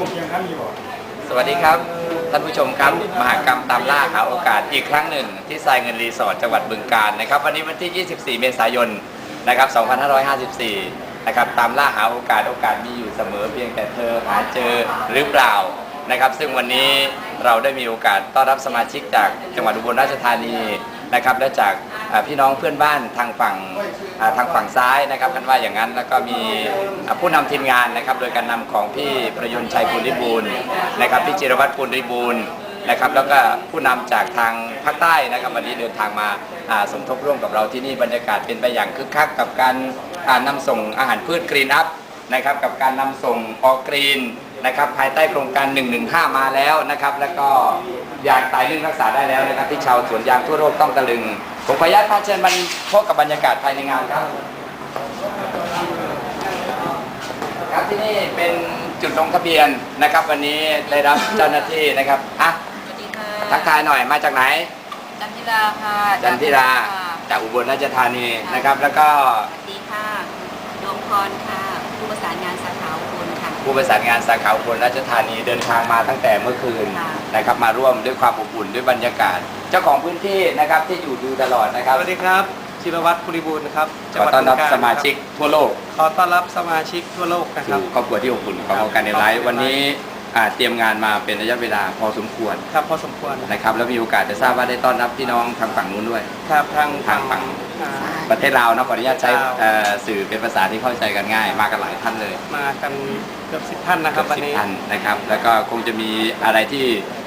กลุ่มยังครับมีบ่สวัสดีครับท่านผู้ชมครับมหากรรมตามล่าหาโอกาสอีกครั้งหนึ่ง ที่ทรายเงินรีสอร์ทจังหวัดบึงกาฬนะครับ วันนี้วันที่ 24 เมษายนนะครับ 2554 นะครับตามล่าหาโอกาสโอกาสมีอยู่เสมอเพียงแต่เธอหาเจอหรือเปล่านะครับ ซึ่งวันนี้เราได้มีโอกาสต้อนรับสมาชิกจากจังหวัดอุบลราชธานี นะครับและจากพี่น้องเพื่อนบ้านทางฝั่งทางฝั่งซ้ายนะครับกันว่าอย่างนั้นแล้วก็มีผู้นำทีมงานนะครับ โดยการนำของพี่ประยุนชัยปุริบูรณ์นะครับพี่จิรวัตรปุริบูรณ์นะครับแล้วก็ผู้นำจากทางภาคใต้นะครับวันนี้เดินทางมาสมทบร่วมกับเราที่นี่บรรยากาศเป็นไปอย่างคึกคักกับการอ่านำส่งอาหารพืชกรีนอัพนะครับกับการนำส่งออกรีน นะครับภายใต้โครงการ 115 มาแล้วนะครับ แล้วก็ยางตายนึ่งรักษาได้แล้วนะครับ ที่ชาวสวนยางทั่วโลกต้องตะลึง ผมขออนุญาตพาเชิญมันพบกับบรรยากาศภายในงานครับ ครับที่นี่เป็นจุดลงทะเบียนนะครับ วันนี้ได้รับเจ้าหน้าที่นะครับอะสวัสดีค่ะทักทายหน่อยมาจากไหน จันทิราค่ะจันทิราค่ะจากอุบลราชธานีนะครับ แล้วก็สวัสดีค่ะดวงพรค่ะ ผู้ประสานงานสาขาอุบลค่ะ ผู้ประสานงานสาขาอุบลราชธานีเดินทางมาตั้งแต่เมื่อคืนค่ะนะครับมาร่วมด้วยความอบอุ่นด้วยบรรยากาศ เจ้าของพื้นที่นะครับที่อยู่ดูตลอดนะครับสวัสดีครับชิรวัตรภูริบูรณ์นะครับขอต้อนรับจังหวัดสมาชิกทั่วโลกขอต้อนรับสมาชิกทั่วโลกนะคสู่รับครอบครัวที่อบอุ่นของการเดนไลฟ์วันนี้ อ่าเตรียมงานมาเป็นระยะเวลาพอสมควรครับพอสมควรนะครับ แล้วมีโอกาสจะทราบว่าได้ต้อนรับพี่น้องทางฝั่งนู้นด้วย ครับทางทางฝั่งอ่า ประเทศลาวนะขออนุญาตใช้ลาวเอ่อสื่อเป็นภาษาที่เข้าใจกันง่าย มากันหลายท่านเลยมากันเกือบสิบท่านนะครับเกืวัอนบสิบนี้ ท่านนะครับ แล้วก็คงจะมีอะไรที่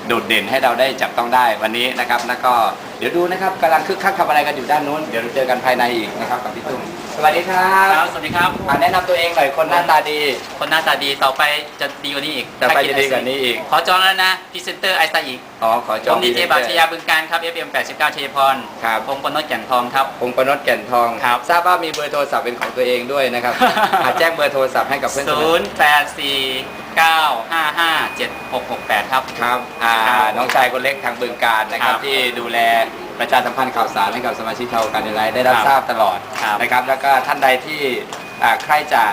โดดเด่นให้เราได้จับต้องได้วันนี้นะครับแล้วก็เดี๋ยวดูนะครับกำลังคึกคักทำอะไรกันอยู่ด้านนู้นเดี๋ยวเราเจอกันภายในอีกนะครับกับพี่ตุ้ม สวัสดีครับครับ สวัสดีครับ อ่าแนะนำตัวเองหน่อยคนหน้าตาดี คนหน้าตาดีต่อไปจะดีกว่านี้อีกต่อไปจะดีกว่านี้อีก ขอจองแล้วนะพรีเซนเตอร์ไอซ์ตาอีกอ๋อขอจผองมดีเจบาชยาบึงการครับ FM 89ชัยพรครับผมปนนท์แก่นทองครับพงประนดแก่นทองครับทราบว่ามีเบอร์โทรศัพท์เป็นของตัวเองด้วยนะครับ อาแจ้งเบอร์โทรศัพท์ให้กับเพื่อนๆ0849557668 ครับ ครับอ่าครับน้องชายคนเล็กทางบึงการนะครับครับ ที่ดูแล ประชาสัมพันธ์ข่าวสารให้กับสมาชิกชาวการเดนไลน์ได้รับครับทราบตลอดครับนะครับ แล้วก็ท่านใดที่อ่าใครจะ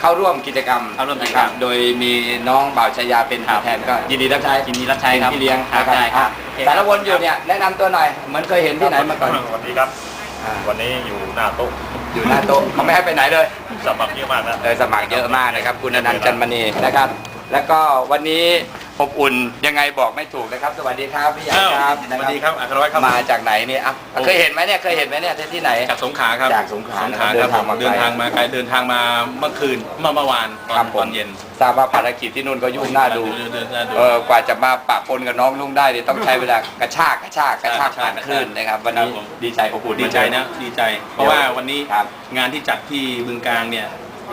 เข้าร่วมกิจกรรมเข้าร่วมกิจกรรม นะโดยมีน้องบ่าวชายาเป็นครัตัวบแทนก็ยินดีรับใช้ยินดีรับใช้ครับเป็นพี่เลี้ยงครับนะได้ครับอะสารวนอยู่เนี่ยแนะนำตัวหน่อยเหมือนเคยเห็นที่ไหนมาก่อนสวัสดีครับ อ่าวันนี้อยู่หน้าโต๊ะอยู่หน้าโต๊ะเขาไม่ให้ไปไหนเลย สมัครเยอะมากนะ เออสมัครเยอะมากนะครับ คุณอนันต์จันมณีนะครับ แล้วก็วันนี้อบอุ่นยังไงบอกไม่ถูกนะครับ สวัสดีครับพี่ใหญ่ครับสวัสดีครับอัครวัฒน์ครับมาจากไหนเนี่ยอะเคยเห็นไหมเนี่ยเคยเห็นไหมเนี่ยที่ที่ไหนจากสงขลาครับจากสงขลาสงขลาเดิครับนทางมาไกลเดินทางมาไกลเดินทางมาเมื่อคืนเมื่อเมื่อวานตอครันบผมตอนเย็นทราบว่าภารกิจที่นู่นก็ยุ่งน่าดูเดินเดินเดินเออกว่าจะมาปะปนกับน้องลุงได้เนี่ยต้องใช้เวลากระชากกระชากกระชากผ่านคลื่นนะครับ วันนี้ครับผมดีใจอบอุ่นดีใจนะดีใจ เพราะว่าวันนี้ครับงานที่จัดที่บึงการเนี่ย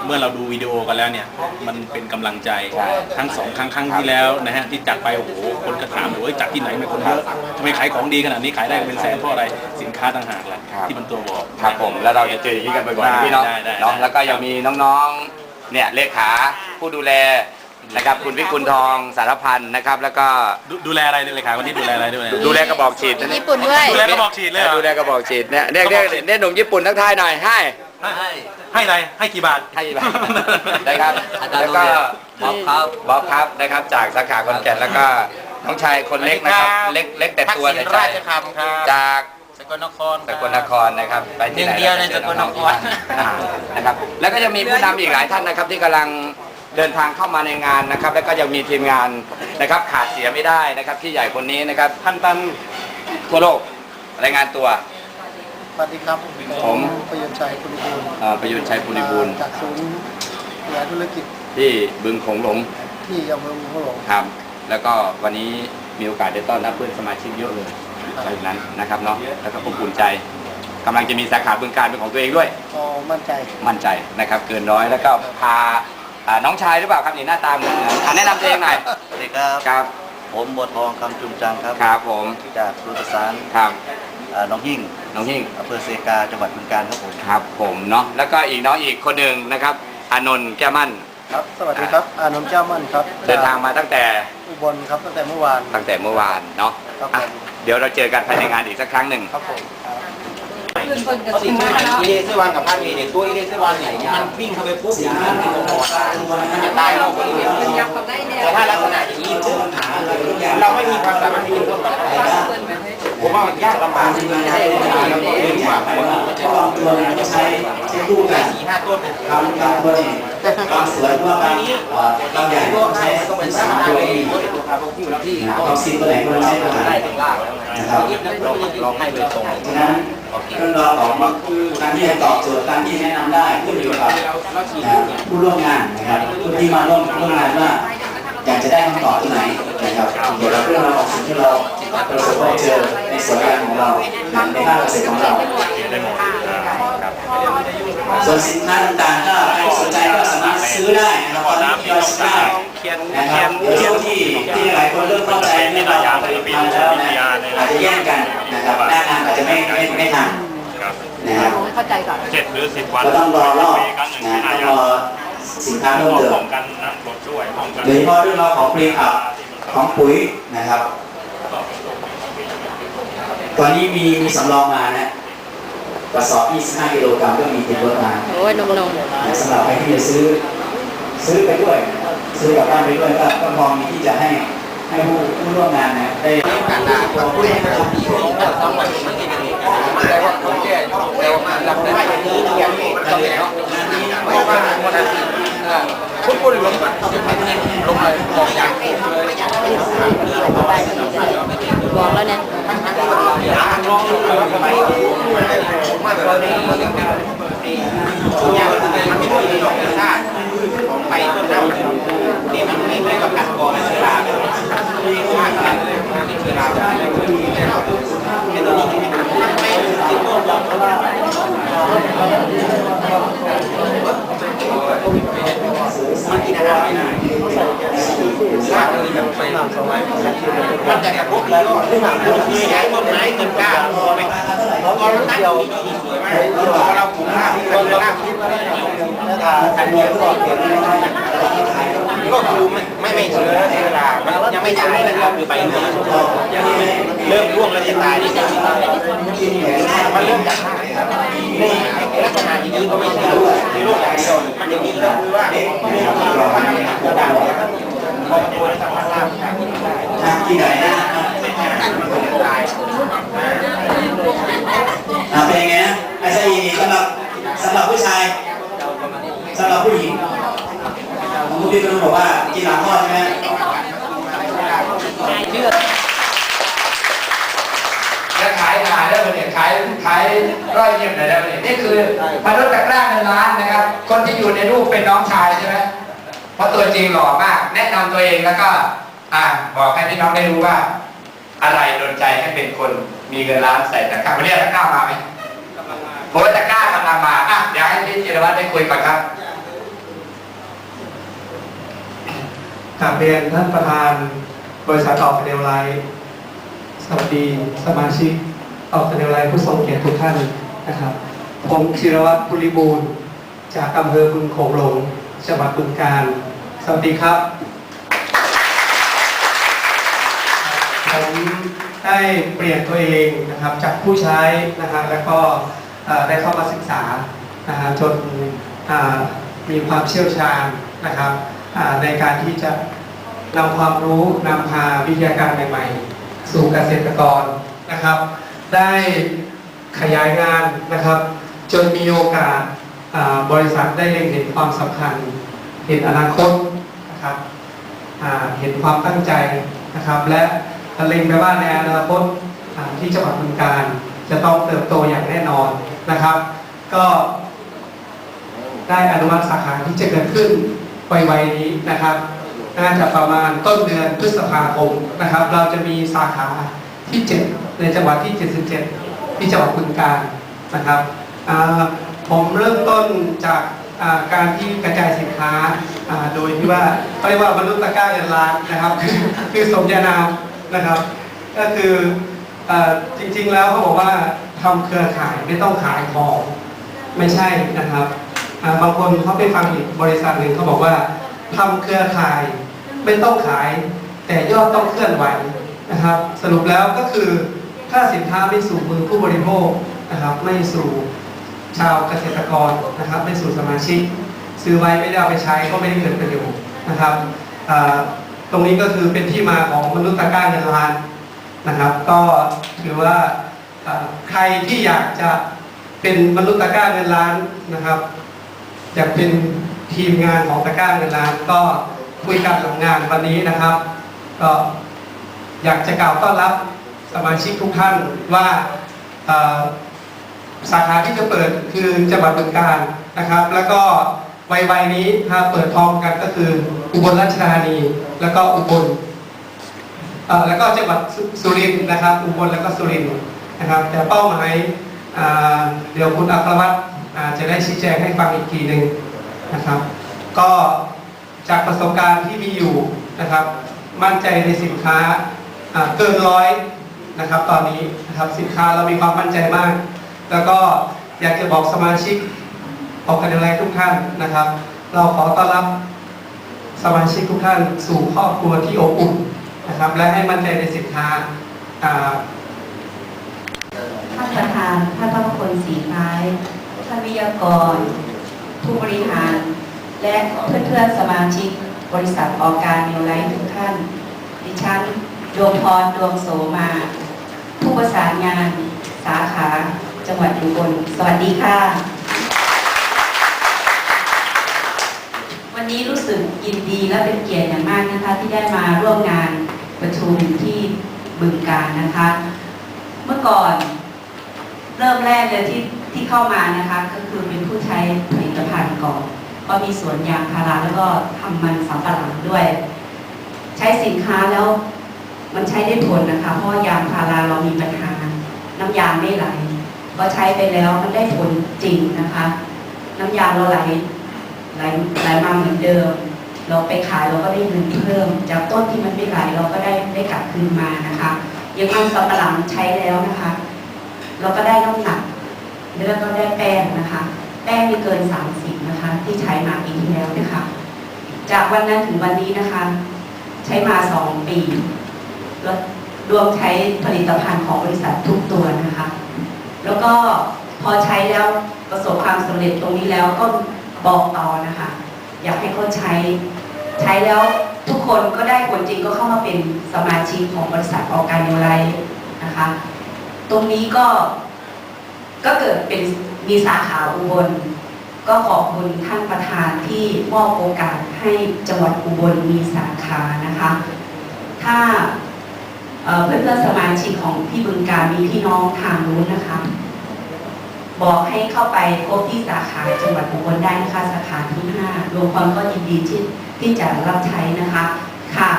เมื่อเราดูวิดีโอกันแล้วเนี่ย มันเป็นกำลังใจใช่ทั้งสองครั้งครั้งที่แล้วนะฮะที่จัดไปโอ้โหคนก็ถามเลยว่าจัดที่ไหนทำไมคนเยอะทำไมขายของดีขนาดนี้ขายได้เป็นแสนเพราะอะไรสินค้าต่างหากแหละครับ ที่มันตัวบอก ครับผมแล้วเราจะเจออย่างนี้กันบ่อยๆนะพี่เน้องได้ได้ เนาะได้แล้วก็ยังมีน้องๆเนี่ยเลขาผู้ดูแลนะครับคุณวิกุลทองสารพันธ์นะครับ แล้วก็ดูดูแลอะไรเลยค่ะวันนี้ดูแลอะไรด้วยนะดูแลกระบอกฉีดนะญี่ปุ่นด้วย ดูแลกระบอกฉีดเลยเหรอ ดูแลกระบอกฉีดเนี่ยเรียกกระเรีบยอกกฉีดเนี่ยหนุ่มญี่ปุ่นทักทายหน่อยให้ ให้ ให้อะไรให้กี่บาท ให้บ้างนะครับอาจารย์แล้วก็โรงเรียนบ๊อบครับ บ๊อบครับนะครับ จากสาขาคอนแก่นแล้วก็น้องชายคนเล็กนะครับ สวัสดีครับ เล็กเล็กแต่ตัวทักษิณแต่ใจราชคำครับจากสกลนครสกลนครนะครับไปที่ไหนหนึ่งเดียวในสกลนคร อ่านะครับ แล้วก็ยังมีผู้นำอีกหลายท่านนะครับ ที่กำลังเดินทางเข้ามาในงานนะครับ แล้วก็ยังมีทีมงานนะครับขาดเสียไม่ได้นะครับ ที่ใหญ่คนนี้นะครับ ท่านตันทั่วโลกรายงานตัวส วัสดีครับ ผมประยุทธ์ชัยคุณบูรณ์เอ่อประยุทธ์ชัยภูริบูรณ์จากศูนย์ขยายธุรกิจที่บึงโขงหลง ที่อำเภอเมืองหลวงครับ แล้วก็วันนี้มีโอกาสได้ต้อนรับเพื่อนสมาชิกเยอะเลยดังนั้นนะครับเนาะแล้วก็อบอุ่นใจกำลังจะมีสาขาบึงการเป็นของตัวเองด้วยก็มั่นใจ มั่นใจนะครับ เกินร้อยแล้วก็พาอ่าน้องชายหรือเปล่าครับนี่หน้าตาเหมือนกันอะแนะนำตัวเองหน่อยสวัสดีครับครับ ผมบัวทองคำจุมจังครับครับผมจากศูนย์ประสานครับเอ่อหน้องหิ่งน้องหิ่งอำเภอเซกาจังหวัดบึงกาฬครับผมครับผมเนาะแล้วก็อีกน้องอีกคนหนึ่งนะครับอานนท์แก้วมั่น ครับ สวัสดีครับ อานนท์เจ้ามั่นครับเดินทางมาตั้งแต่อุบลครับตั้งแต่เมื่อวาน ตั้งแต่เมื่อวานเนาะครับผม อะเดี๋ยวเราเจอกันภายในงานอีกสักครั้งหนึ่ง ครับผมครับอีเลสวันกับพันเเนี่ยตัวอีเลสวันเนี่ยมันวิ่งเข้าไปปุ๊บมันจะตายเราก็อีเลสแต่ถ้า ตัวเนี่ยก็ใช้ใช้คู่กันสี่ห้าต้นบางบางตัวเนี่ยบางสวนก็บางบางอย่างก็ใช้เป็นสามตัวเองเอาสิบตัวไหนก็ใช้ตัวไหนนะครับลองให้โดยตรงฉะนั้นเรื่องราวของการที่จะตอบโจทย์การที่แนะนำได้ขึ้นอยู่กับผู้ร่วมงานนะครับผู้ที่มาร่วมร่วมงานว่า อยากจะได้คำตอบที่ไหนนะครับเกี่ยวกับเรื่องราวของสิ่งที่เราประสบพบเจอในสวนยางของเราในภาคเกษตรของเราส่วนสินค้าต่างๆถ้าใครสนใจก็สามารถซื้อได้นะครับตอนนี้ยอดซื้อได้เขียนนะคเขีรัยบนเดี๋ยวช่วงที่ที่หลายคนเริ่มเข้าใจเรื่องราวของผลิตภัณฑ์แล้วนะอาจจะแย่งกันนะครับหน้างานอาจจะไม่ไม่ไม่ทันนะครับเข้าใจก่อนเจ็ดหรือสิบวันก็ต้องรอรอบนะต้องรอ สินค้าเพิ่มเติมป้องกันนะลดช่วยป้องกันโดยเฉพาะเรื่องราวของปรีอัพของปุ๋ยนะครับ ตอนนี้มีมีสำรองมานะกระสอบ 25 กิโลกรัมก็มีติดรถมาโอ้ยนมนมสำหรับใครที่จะซื้อ ซื้อไปด้วย ซื้อกลับบ้านไปด้วยก็ก็พอมีที่จะให้ให้ผู้ผู้ร่วมงานนะได้การด่าของผู้เล่นนะครับที่ผมก็ต้องมาที่นี่กันเองแต่ว่าคนแก่แต่ว่ารับได้อย่างนี้อย่างนี้ก็แล้ว ไม่ว่ามันจะคุณพูดลงมลงมาบอกอย่างนี้เลยบอกแล้วเนี่ยลองดูว่าทำไมมากกว่านี้มันยังมันไม่มีดอกชาติของไปต้นน้ำนี่มันไม่ไม่กับกัดกอเชื้อราไม่ฆ่ากันเชื้อราไอ้ตัวนี้มันไมันกินอาหารไม่ได้ชาติเลยแบบไปมันแต่กับพวกนี้ก็มีย้ายต้นไม้ต้นกล้าพอไหมพอเราตั้งดีดีสวยมากพอเราปลูกข้าวที่เราลากที่อันนี้ก็บอกเขียนไม่ได้ ก็คือไม่ไม่เชื้อเชื้อรามันยังไม่ตายนะครับคือใบเนื้อเริ่มร่วงแล้วจะตายนี่มันเริ่มจากข้างครับนี่ลักษณะอย่างนี้ก็ไม่ใช่โรคโรคอย่างเดียวมันอย่างนี้ก็คือว่ามันกระดาษพอตัวในสภาพร่างกายทางที่ไหนนะตายอ่าเป็นยังไงนะไอ้ชายสำหรับสำหรับผู้ชายสำหรับผู้หญิงผมคุณ พี่ต้องบอกว่ากินหลังคลอดใช่ไหมจะขายขายได้ไหมเนี่ยขายขายร้อยเยี่ยมหน่อยได้ไหมเนี่ยนี่คือมนุษย์ตะกร้าเงินล้านนะครับ คนที่อยู่ในรูปเป็นน้องชายใช่ไหมเพราะตัวจริงหล่อมาก แนะนำตัวเองแล้วก็อ่าบอกให้พี่น้องได้รู้ว่า อะไรโดนใจให้เป็นคนมีเงินล้านใส่ตะกร้าวันนี้ตะกร้ามาไหมโอ้ตะกร้ากำลังมาอะเดี๋ยวให้พี่จิรวัตรได้คุยก่อนครับ กราบเรียนท่านประธาน บริษัทออกเดลไลท์สวัสดีสมาชิกออกเดลไลท์ผู้ทรงเกียรติทุกท่านนะครับ ผมชิรวัตรปุริบูรณ์จากอำเภอบึงโขงหลงจังหวัดบึงกาฬสวัสดีครับ ผมได้เปลี่ยนตัวเองนะครับจากผู้ใช้นะครับแล้วก็ได้เข้ามาศึกษานะฮะจนมีความเชี่ยวชาญนะครับ ในการที่จะนำความรู้นำพาวิทยาการใหม่ๆ สู่เกษตรกรนะครับ ได้ขยายงานนะครับ จนมีโอกาสบริษัทได้เล็งเห็นความสำคัญ เห็นอนาคตนะครับเห็นความตั้งใจนะครับ และเล็งไปว่าในอนาคตที่จังหวัดบึงการจะต้องเติบโตอย่างแน่นอนนะครับ ก็ได้อนุมัติสาขาที่จะเกิดขึ้น ไวๆนี้นะครับ น่าจะประมาณต้นเดือนพฤษภาคมนะครับ เราจะมีสาขาที่ 7 ในจังหวัดที่ 77 ที่จังหวัดบึงการนะครับผมเริ่มต้นจากการที่กระจายสินค้าโดยที่ว่าเขาเรียกว่ามนุษย์ตะก้าเงินล้านนะครับ คือสมญานามนะครับ ก็คืออจริงๆแล้วเขาบอกว่าทำเครือข่ายไม่ต้องขายของไม่ใช่นะครับ บางคนเขาไปฟังอีกบริษัทหนึ่งเขาบอกว่าทำเครือข่ายไม่ต้องขาย แต่ยอดต้องเคลื่อนไหวนะครับ สรุปแล้วก็คือถ้าสินค้าไม่สู่มือผู้บริโภคนะครับ ไม่สู่ชาวเกษตรกรนะครับไม่สู่สมาชิก ซื้อไว้ไม่ได้เอาไปใช้ก็ไม่ได้เกิดประโยชน์นะครับตรงนี้ก็คือเป็นที่มาของมนุษย์ตะก้าเงินล้านนะครับ ก็ถือว่าใครที่อยากจะเป็นมนุษย์ตะก้าเงินล้านนะครับ อยากเป็นทีมงานของตะกร้าเงินล้านก็คุยกันหลังงานวันนี้นะครับ ก็อยากจะกล่าวต้อนรับสมาชิกทุกท่านว่าสาขาที่จะเปิดคือจังหวัดบึงกาฬนะครับ แล้วก็วัยๆนี้ถ้าเปิดพร้อมกันก็คืออุบลราชธานี แล้วก็อุบลแล้วก็จังหวัดสุรินทร์นะครับ อุบลแล้วก็สุรินทร์นะครับ แต่เป้าหมายเดี๋ยวคุณอัครวัตรอ่า จะได้ชี้แจงให้ฟังอีกทีหนึ่งนะครับ ก็จากประสบการณ์ที่มีอยู่นะครับ มั่นใจในสินค้าเกินร้อยนะครับตอนนี้นะครับสินค้าเรามีความมั่นใจมาก แล้วก็อยากจะบอกสมาชิกออกกันอะไรทุกท่านนะครับ เราขอต้อนรับสมาชิกทุกท่านสู่ครอบครัวที่อบอุ่นนะครับ และให้มั่นใจในสินค้าอ่าท่านประธานท่านพระคนสีคล้าย ท่านวิทยากร ผู้บริหาร และเพื่อนๆสมาชิกบริษัทออกการนิวไลท์ทุกท่าน ดิฉันดวงพรดวงโสมา ผู้ประสานงานสาขา จังหวัดอุบลสวัสดีค่ะ วันนี้รู้สึกยินดีและเป็นเกียรติอย่างมากนะคะที่ได้มาร่วมงานประชุมที่บึงการนะคะ เมื่อก่อนเริ่มแรกเลยที่ ที่เข้ามานะคะก็คือเป็นผู้ใช้ผลิตภัณฑ์ก่อนก็มีสวนยางพาราแล้วก็ทำมันสำปะหลังด้วย ใช้สินค้าแล้วมันใช้ได้ผลนะคะ เพราะยางพาราเรามีปัญหา น้ำยางไม่ไหลก็ใช้ไปแล้วมันได้ผลจริงนะคะ น้ำยางเราไหลไหลไหลมาเหมือนเดิม เราไปขายเราก็ได้เงินเพิ่ม จากต้นที่มันไม่ไหลเราก็ได้ได้กลับคืนมานะคะยังมันสำปะหลังใช้แล้วนะคะ เราก็ได้น้ำหนัก แล้วก็ได้แป้งนะคะ แป้งมีเกิน 30 นะคะ ที่ใช้มาปีที่แล้วนะคะ จากวันนั้นถึงวันนี้นะคะ ใช้มา 2 ปีแล้วรวมใช้ผลิตภัณฑ์ของบริษัททุกตัวนะคะ แล้วก็พอใช้แล้วประสบความสำเร็จตรงนี้แล้วก็บอกต่อนะคะ อยากให้เขาใช้ใช้แล้วทุกคนก็ได้ผลจริงก็เข้ามาเป็นสมาชิกของบริษัทออร์แกนิไลท์นะคะ ตรงนี้ก็ ก็เกิดเป็นมีสาขาอุบล ก็ขอบคุณท่านประธานที่มอบโอกาสให้จังหวัดอุบลมีสาขานะคะ ถ้าเอ่อเพื่อนๆสมาชิกของพี่บึงการมีพี่น้องทางนู้นนะคะ บอกให้เข้าไปพบที่สาขาจังหวัดอุบลได้นะคะสาขาที่ห้ารวมความก็ยินดีที่ที่จะรับใช้นะคะค่ะ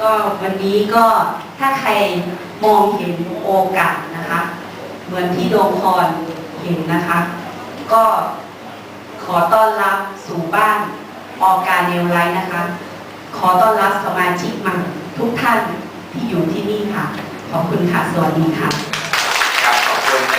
ก็วันนี้ก็ถ้าใครมองเห็นโอกาส เหมือนที่โดมพรเห็นนะคะ ก็ขอต้อนรับสู่บ้านออการเนวไลท์นะคะ ขอต้อนรับสมาชิกใหม่ทุกท่านที่อยู่ที่นี่ค่ะ ขอบคุณค่ะ สวัสดีค่ะ